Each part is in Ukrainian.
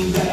Sing that.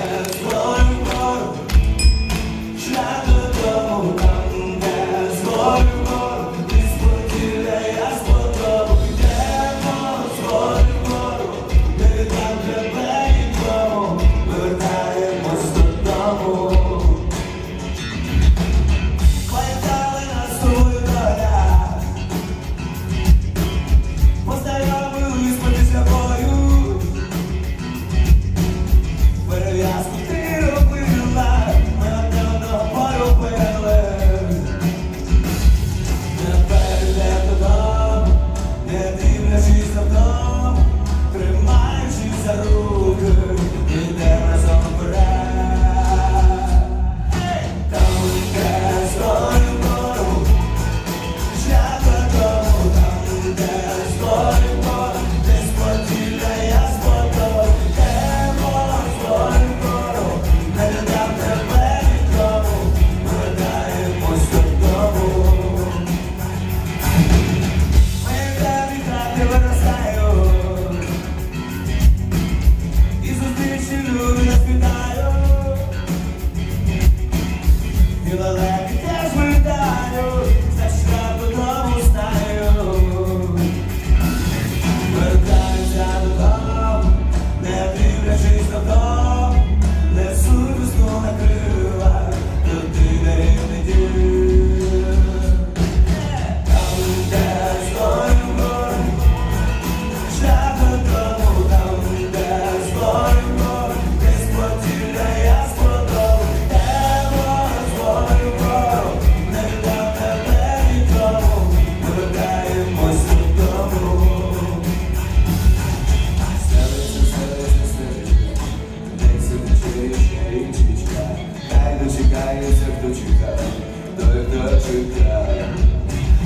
чекається, хто чекає, той, хто чекає.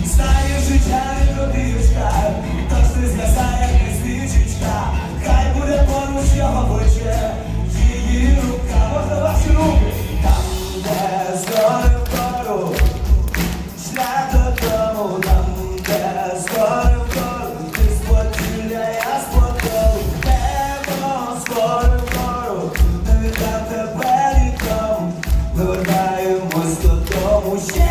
Стає життя і 오션